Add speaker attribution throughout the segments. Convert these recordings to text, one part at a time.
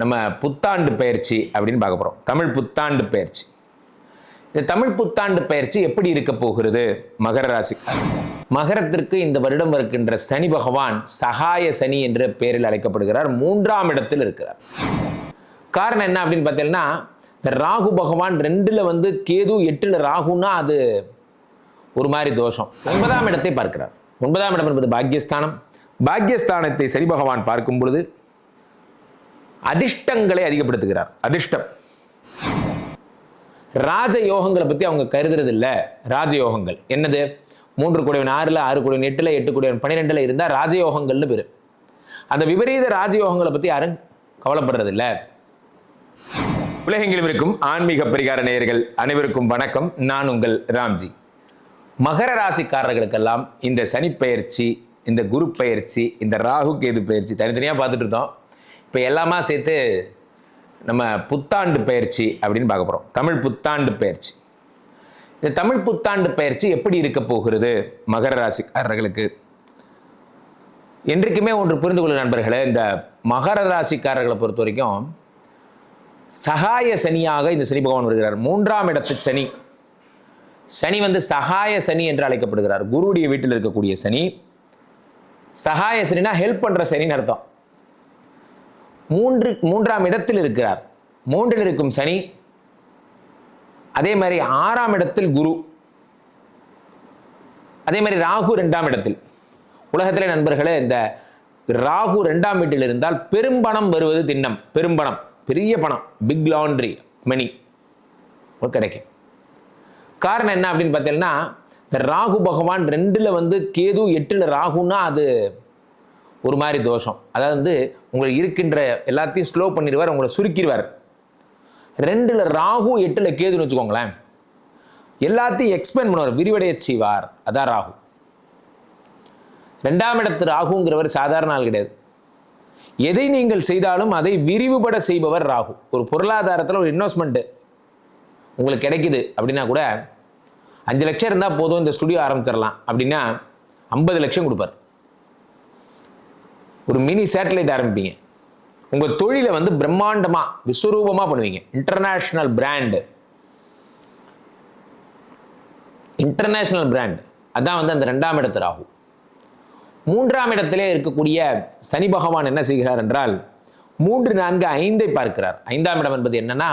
Speaker 1: நம்ம புத்தாண்டு பயிற்சி அப்படின்னு பார்க்க போகிறோம் தமிழ் புத்தாண்டு பயிற்சி. இந்த தமிழ் புத்தாண்டு பயிற்சி எப்படி இருக்க போகிறது? மகர ராசி. மகரத்திற்கு இந்த வருடம் இருக்கின்ற சனி பகவான் சகாய சனி என்ற பெயரில் அழைக்கப்படுகிறார். மூன்றாம் இடத்தில் இருக்கிறார். காரணம் என்ன அப்படின்னு பார்த்தீங்கன்னா இந்த ராகு பகவான் ரெண்டில் வந்து கேது எட்டில் ராகுன்னா அது ஒரு மாதிரி தோஷம். ஒன்பதாம் இடத்தை பார்க்கிறார். ஒன்பதாம் இடம் என்பது பாக்யஸ்தானம் பாக்யஸ்தானத்தை சனி பகவான் பார்க்கும் பொழுது அதிர்ஷ்டங்களை அதிகப்படுத்துகிறார். அதிர்ஷ்டம். ராஜயோகங்களை பற்றி அவங்க கருதுறது இல்லை ராஜயோகங்கள். என்னது? மூன்று குடைவன் ஆறில் ஆறு குடைவன் எட்டில் எட்டு குடைவன் பன்னிரெண்டில் இருந்தால் ராஜயோகங்கள்னு பேர். அந்த விபரீத ராஜயோகங்களை பற்றி யாரும் கவலைப்படுறது இல்லை உலகெங்கிலும் இருக்கும் ஆன்மீக பரிகார நேயர்கள் அனைவருக்கும் வணக்கம். நான் உங்கள் ராம்ஜி. மகர ராசிக்காரர்களுக்கெல்லாம் இந்த சனி பயிற்சி இந்த குரு பயிற்சி இந்த ராகு கேது பயிற்சி தனித்தனியாக பார்த்துட்டு இருந்தோம். இப்போ எல்லாமா சேர்த்து நம்ம புத்தாண்டு பயிற்சி அப்படின்னு பார்க்க போகிறோம் தமிழ் புத்தாண்டு பயிற்சி. இந்த தமிழ் புத்தாண்டு பயிற்சி எப்படி இருக்க போகிறது? மகர ராசிக்காரர்களுக்கு. என்றைக்குமே ஒன்று புரிந்து கொள்ளும் நண்பர்களே இந்த மகர ராசிக்காரர்களை பொறுத்த வரைக்கும் சகாய சனியாக இந்த சனி பகவான் வருகிறார். மூன்றாம் இடத்து சனி. சனி வந்து சகாய சனி என்று அழைக்கப்படுகிறார். குருவுடைய வீட்டில் இருக்கக்கூடிய சனி. சகாய சனினா ஹெல்ப் பண்ணுற சனின்னு அர்த்தம். மூன்று மூன்றாம் இடத்தில் இருக்கிறார். மூன்றில் இருக்கும் சனி அதே மாதிரி ஆறாம் இடத்தில் குரு அதே மாதிரி ராகு ரெண்டாம் இடத்தில். உலகத்திலே நண்பர்களே இந்த ராகு ரெண்டாம் வீட்டில் இருந்தால் பெரும்பணம் வருவது திண்ணம். பெரும்பணம் பெரிய பணம் பிக் லாண்ட்ரி மணி கிடைக்கும் காரணம் என்ன அப்படின்னு பார்த்தீங்கன்னா இந்த ராகு பகவான் ரெண்டில் வந்து கேது எட்டில் ராகுன்னா அது ஒரு மாதிரி தோஷம். அதாவது வந்து உங்களுக்கு இருக்கின்ற எல்லாத்தையும் ஸ்லோ பண்ணிடுவார் உங்களை சுருக்கிடுவார். ரெண்டில் ராகு எட்டில் கேதுன்னு வச்சுக்கோங்களேன். எல்லாத்தையும் எக்ஸ்பிளைன் பண்ணுவார் விரிவடைய செய்வார். அதான் ராகு. ரெண்டாம் இடத்து ராகுங்கிறவர் சாதாரண ஆள் கிடையாது. எதை நீங்கள் செய்தாலும் அதை விரிவுபட செய்பவர் ராகு. ஒரு பொருளாதாரத்தில் ஒரு இன்வெஸ்ட்மெண்ட்டு உங்களுக்கு கிடைக்குது அப்படின்னா கூட அஞ்சு லட்சம் இருந்தால் போதும் இந்த ஸ்டுடியோ ஆரம்பிச்சிடலாம் அப்படின்னா ஐம்பது லட்சம் கொடுப்பார். ஒரு மினி சேட்டலைட் ஆரம்பிப்பீங்க. உங்கள் தொழிலை வந்து பிரம்மாண்டமாக விஸ்வரூபமாக பண்ணுவீங்க. இன்டர்நேஷ்னல் பிராண்டு இன்டர்நேஷ்னல் பிராண்ட் அதான் வந்து அந்த ரெண்டாம் இடத்து ராகு. மூன்றாம் இடத்திலே இருக்கக்கூடிய சனி பகவான் என்ன செய்கிறார் என்றால் மூன்று நான்கு ஐந்தை பார்க்கிறார். ஐந்தாம் இடம் என்பது என்னன்னா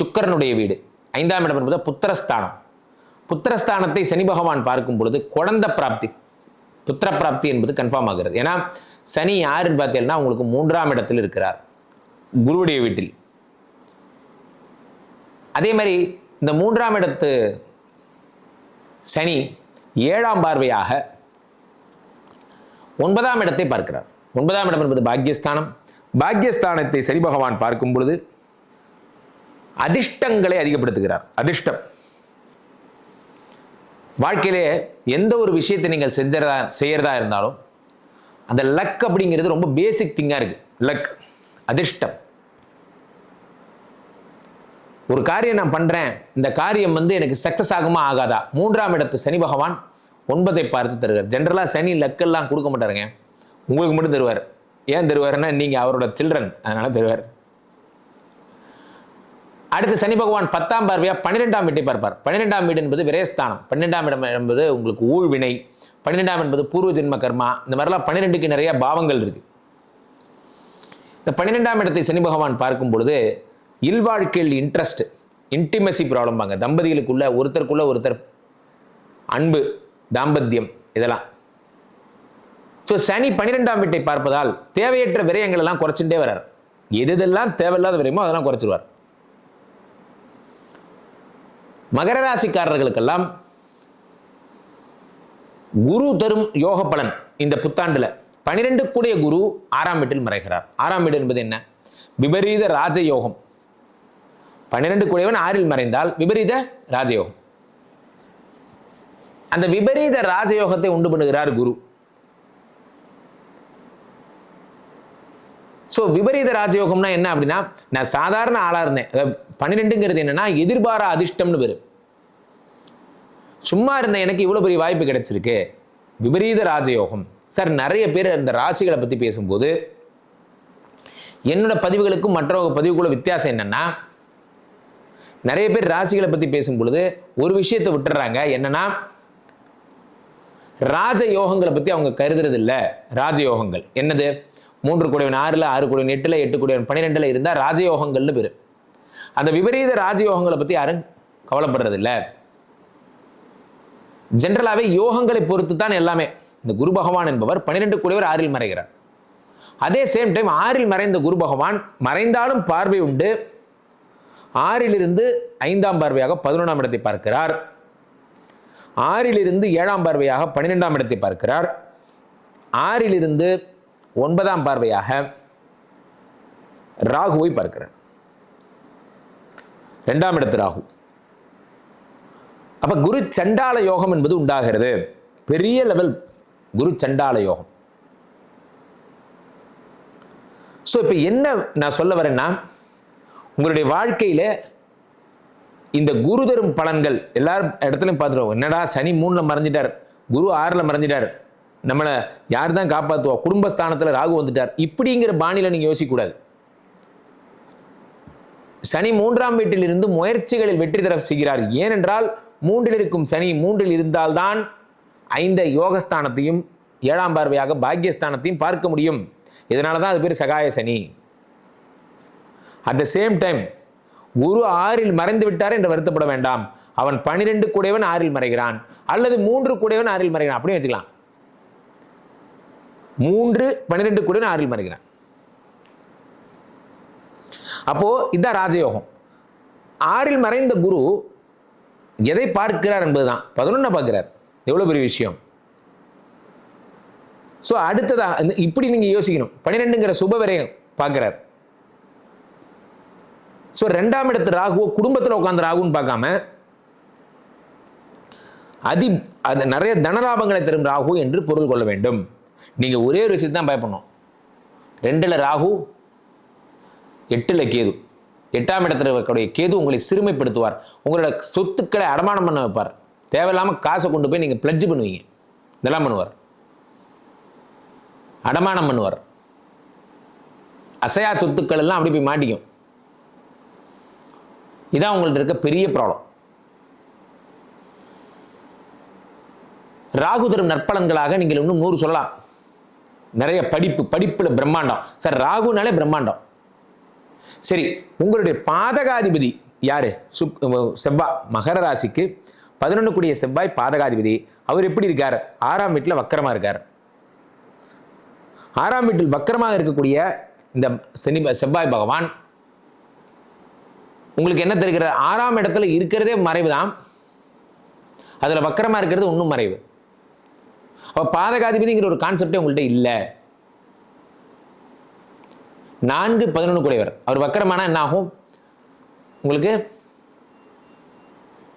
Speaker 1: சுக்கரனுடைய வீடு. ஐந்தாம் இடம் என்பது புத்திரஸ்தானம். புத்திரஸ்தானத்தை சனி பகவான் பார்க்கும் பொழுது குழந்த பிராப்தி புத்திரப்பிராப்தி என்பது கன்ஃபார்ம் ஆகிறது. ஏன்னா சனி யாருன்னு பார்த்தீங்கன்னா உங்களுக்கு மூன்றாம் இடத்தில் இருக்கிறார். குருவுடைய வீட்டில். அதே மாதிரி இந்த மூன்றாம் இடத்து சனி ஏழாம் பார்வையாக ஒன்பதாம் இடத்தை பார்க்கிறார். ஒன்பதாம் இடம் என்பது பாக்யஸ்தானம். பாக்யஸ்தானத்தை சனி பகவான் பார்க்கும் பொழுது அதிர்ஷ்டங்களை அதிகப்படுத்துகிறார். அதிர்ஷ்டம். வாழ்க்கையிலே எந்த ஒரு விஷயத்தை நீங்கள் செஞ்சதா செய்கிறதா இருந்தாலும் அந்த லக் அப்படிங்கிறது ரொம்ப பேசிக் திங்காக இருக்குது லக் அதிர்ஷ்டம். ஒரு காரியம் நான் பண்ணுறேன் இந்த காரியம் வந்து எனக்கு சக்ஸஸ் ஆகுமா ஆகாதா? மூன்றாம் இடத்து சனி பகவான் ஒன்பதை பார்த்து தருகிறார். ஜென்ரலாக சனி லக்கெல்லாம் கொடுக்க மாட்டாருங்க. உங்களுக்கு மட்டும் தருவார். ஏன் தருவாருன்னா நீங்கள் அவரோட சில்ட்ரன் அதனால் தருவார். அடுத்து சனி பகவான் பத்தாம் பார்வையா பன்னிரெண்டாம் வீட்டை பார்ப்பார். பன்னிரெண்டாம் வீடு என்பது விரயஸ்தானம். பன்னிரெண்டாம் இடம் என்பது உங்களுக்கு ஊழ்வினை. பன்னிரெண்டாம் என்பது பூர்வ ஜென்ம கர்மா. இந்த மாதிரிலாம் பன்னிரெண்டுக்கு நிறைய பாவங்கள் இருக்கு. இந்த பன்னிரெண்டாம் இடத்தை சனி பகவான் பார்க்கும் பொழுது இல்வாழ்க்கையில் இன்ட்ரெஸ்ட் இன்டிமசி ப்ராப்ளம் பாங்க. தம்பதிகளுக்குள்ள ஒருத்தருக்குள்ள ஒருத்தர் அன்பு தாம்பத்தியம் இதெல்லாம். ஸோ சனி பன்னிரெண்டாம் வீட்டை பார்ப்பதால் தேவையற்ற விரயங்கள் எல்லாம் குறைச்சுட்டே வர்றார். எது எதெல்லாம் தேவையில்லாத விரயமோ அதெல்லாம் குறைச்சிருவார். மகர ராசிக்காரர்களுக்கெல்லாம் குரு தரும் யோக பலன் இந்த புத்தாண்டுல. பனிரெண்டு கூடிய குரு ஆறாம் வீட்டில் மறைகிறார். ஆறாம் வீடு என்பது என்ன? விபரீத ராஜயோகம். பன்னிரெண்டு கூடியவன் ஆறில் மறைந்தால் விபரீத ராஜயோகம். அந்த விபரீத ராஜயோகத்தை உண்டு பண்ணுகிறார் குரு. ஸோ விபரீத ராஜயோகம்னா என்ன அப்படின்னா நான் சாதாரண ஆளாக இருந்தேன். பன்னிரெண்டுங்கிறது என்னன்னா எதிர்பாரா அதிர்ஷ்டம்னு பேர் சும்மா இருந்த எனக்கு இவ்வளோ பெரிய வாய்ப்பு கிடைச்சிருக்கு. விபரீத ராஜயோகம். சார் நிறைய பேர் அந்த ராசிகளை பற்றி பேசும்போது என்னோட பதிவுகளுக்கும் மற்றவங்க பதிவுக்குள்ள வித்தியாசம் என்னென்னா நிறைய பேர் ராசிகளை பற்றி பேசும் பொழுது ஒரு விஷயத்தை விட்டுறாங்க. என்னென்னா ராஜ யோகங்களை அவங்க கருதுறது இல்லை ராஜயோகங்கள். என்னது? மூன்று குடைவன் ஆறில் ஆறு குடைவன் எட்டில் எட்டு குடைவன் பன்னிரெண்டில் இருந்தால் ராஜயோகங்கள்னு பேர். அந்த விபரீத ராஜயோகங்களை பத்தி யாரும் கவலைப்படுறது இல்ல ஜென்ரலாகவே யோகங்களை பொறுத்து தான் எல்லாமே. இந்த குரு பகவான் என்பவர் பன்னிரெண்டு கூடியவர் ஆறில் மறைகிறார். அதே சேம் டைம் ஆறில் மறைந்த குரு பகவான் மறைந்தாலும் பார்வை உண்டு. ஆறிலிருந்து ஐந்தாம் பார்வையாக பதினொன்றாம் இடத்தை பார்க்கிறார். ஆறிலிருந்து ஏழாம் பார்வையாக பன்னிரெண்டாம் இடத்தை பார்க்கிறார். ஆறிலிருந்து ஒன்பதாம் பார்வையாக ராகுவை பார்க்கிறார். இரண்டாம் இடத்து ராகு அப்ப குரு சண்டால யோகம் என்பது உண்டாகிறது. பெரிய லெவல் குரு சண்டால யோகம். ஸோ இப்போ என்ன நான் சொல்ல வரேன்னா உங்களுடைய வாழ்க்கையில இந்த குரு தரும் பலன்கள் எல்லாரும் இடத்துலையும் பார்த்துருவோம். என்னடா சனி மூணில் மறைஞ்சிட்டார் குரு ஆறில் மறைஞ்சிட்டார் நம்மளை யார் தான் காப்பாற்றுவா குடும்பஸ்தானத்தில் ராகு வந்துட்டார். இப்படிங்கிற பாணியில் நீங்கள் யோசிக்கக்கூடாது. சனி மூன்றாம் வீட்டில் இருந்து முயற்சிகளில் வெற்றி தர செய்கிறார். ஏனென்றால் மூன்றில் இருக்கும் சனி மூன்றில் இருந்தால்தான் ஐந்த யோகஸ்தானத்தையும் ஏழாம் பார்வையாக பாக்கியஸ்தானத்தையும் பார்க்க முடியும். இதனால தான் அது பேர் சகாய சனி. அட் த சேம் டைம் குரு ஆறில் மறைந்து விட்டார் என்று வருத்தப்பட வேண்டாம். அவன் பனிரெண்டு கூடையவன் ஆறில் மறைகிறான். அல்லது மூன்று கூடையவன் ஆறில் மறைகிறான். அப்படியே வச்சுக்கலாம். மூன்று பன்னிரெண்டு கூடையவன் ஆறில் மறைகிறான். அப்போது இதுதான் ராஜயோகம். ஆறில் மறைந்த குரு எதை பார்க்கிறார் என்பதுதான். பதினொன்றை பார்க்கிறார். எவ்வளோ பெரிய விஷயம். ஸோ அடுத்ததா இப்படி நீங்கள் யோசிக்கணும். பன்னிரெண்டுங்கிற சுப விரயம் பார்க்குறார். ஸோ ரெண்டாம் இடத்து ராகுவோ குடும்பத்தில் உட்காந்து ராகுன்னு பார்க்காம அதி அது நிறைய தனலாபங்களை தரும் ராகு என்று பொருள் கொள்ள வேண்டும். நீங்கள் ஒரே ஒரு விஷயத்தான் பயப்படணும். ரெண்டில் ராகு எட்டில் கேது. எட்டாம் இடத்துல இருக்கக்கூடிய கேது உங்களை சிறுமைப்படுத்துவார். உங்களோட சொத்துக்களை அடமானம் பண்ண வைப்பார். தேவையில்லாமல் காசை கொண்டு போய் நீங்க பிளட்ஜ் பண்ணுவீங்க. இதெல்லாம் பண்ணுவார். அடமானம் பண்ணுவார். அசையா சொத்துக்கள் எல்லாம் அப்படி போய் மாட்டிக்கும். இதான் உங்கள்ட்ட இருக்க பெரிய ப்ராப்ளம் ராகு தரும் நற்பலன்களாக நீங்கள் இன்னும் நூறு சொல்லலாம். நிறைய படிப்பு படிப்பில் பிரம்மாண்டம். சார் ராகுனாலே பிரம்மாண்டம். சரி உங்களுடைய பாதகாதிபதி யாரு? சுக் செவ்வாய் மகர ராசிக்கு பதினொன்று கூடிய செவ்வாய் பாதகாதிபதி. அவர் எப்படி இருக்கார்? ஆறாம் வீட்டில் வக்கரமாக இருக்கார். ஆறாம் வீட்டில் வக்கரமாக இருக்கக்கூடிய இந்த சனி செவ்வாய் பகவான் உங்களுக்கு என்ன தெரிகிறது ஆறாம் இடத்துல இருக்கிறதே மறைவு தான் அதில் வக்கரமாக இருக்கிறது இன்னும் மறைவு. அப்போ பாதகாதிபதிங்கிற ஒரு கான்செப்டே உங்கள்கிட்ட இல்லை. நான்கு பதினொன்று கூடையவர். அவர் வக்கரமானா என்ன ஆகும் உங்களுக்கு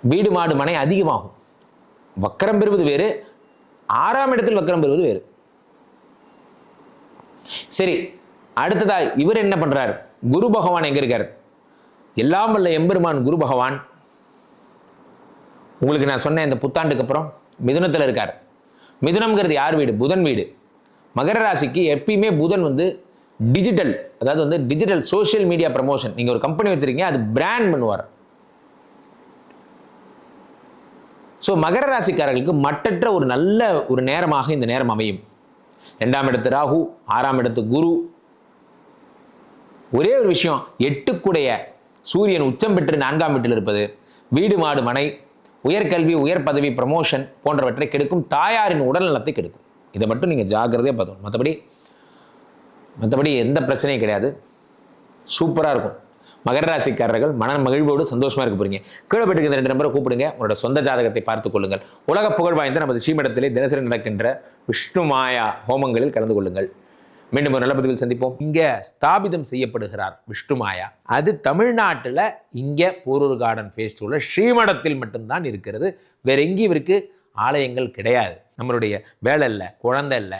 Speaker 1: வீடு மாடு மனை அதிகமாகும். வக்கரம் பெறுவது வேறு ஆறாம் இடத்தில் வக்கரம் பெறுவது வேறு. சரி அடுத்ததா இவர் என்ன பண்றார்? குரு பகவான் எங்க இருக்கார்? எல்லாம் வல்ல எம்பெருமான் குரு பகவான். உங்களுக்கு நான் சொன்னேன் இந்த புத்தாண்டுக்கு அப்புறம் மிதுனத்தில் இருக்கார். மிதுனம்ங்கிறது யார் வீடு? புதன் வீடு. மகர ராசிக்கு எப்பயுமே புதன் வந்து டிஜிட்டல் அதாவது வந்து டிஜிட்டல் சோஷியல் மீடியா ப்ரமோஷன் நீங்கள் ஒரு கம்பெனி வச்சிருக்கீங்க அது பிராண்ட் பண்ணுவார். ஸோ மகர ராசிக்காரர்களுக்கு மட்டற்ற ஒரு நல்ல ஒரு நேரமாக இந்த நேரம் அமையும். ரெண்டாம் இடத்து ராகு ஆறாம் இடத்து குரு. ஒரே ஒரு விஷயம் எட்டுக்குடைய சூரியன் உச்சம் பெற்று நான்காம் வீட்டில் இருப்பது. வீடு மாடு மனை உயர்கல்வி உயர் பதவி ப்ரமோஷன் போன்றவற்றை கெடுக்கும் தாயாரின் உடல் நலத்தை கெடுக்கும். இதை மட்டும் நீங்கள் ஜாக்கிரதையாக பார்த்தோம் மற்றபடி மற்றபடி எந்த பிரச்சனையும் கிடையாது. சூப்பராக இருக்கும். மகர ராசிக்காரர்கள் மன மகிழ்வோடு சந்தோஷமாக இருக்க போறீங்க. கீழே பெற்றுக்கு ரெண்டு நம்பரை கூப்பிடுங்க. உங்களோட சொந்த ஜாதகத்தை பார்த்துக் கொள்ளுங்கள். உலக புகழ் வாய்ந்த நமது ஸ்ரீமடத்திலே தினசரி நடக்கின்ற விஷ்ணு மாயா ஹோமங்களில் கலந்து கொள்ளுங்கள். மீண்டும் ஒரு நல்ல பதிவில் சந்திப்போம். இங்கே ஸ்தாபிதம் செய்யப்படுகிறார் விஷ்ணு மாயா. அது தமிழ்நாட்டில் இங்கே போரூர் கார்டன் ஃபேஸ்டிவலில் ஸ்ரீமடத்தில் மட்டும்தான் இருக்கிறது. வேற எங்கேயும் இவருக்கு ஆலயங்கள் கிடையாது. நம்மளுடைய வேலை இல்லை குழந்தை இல்லை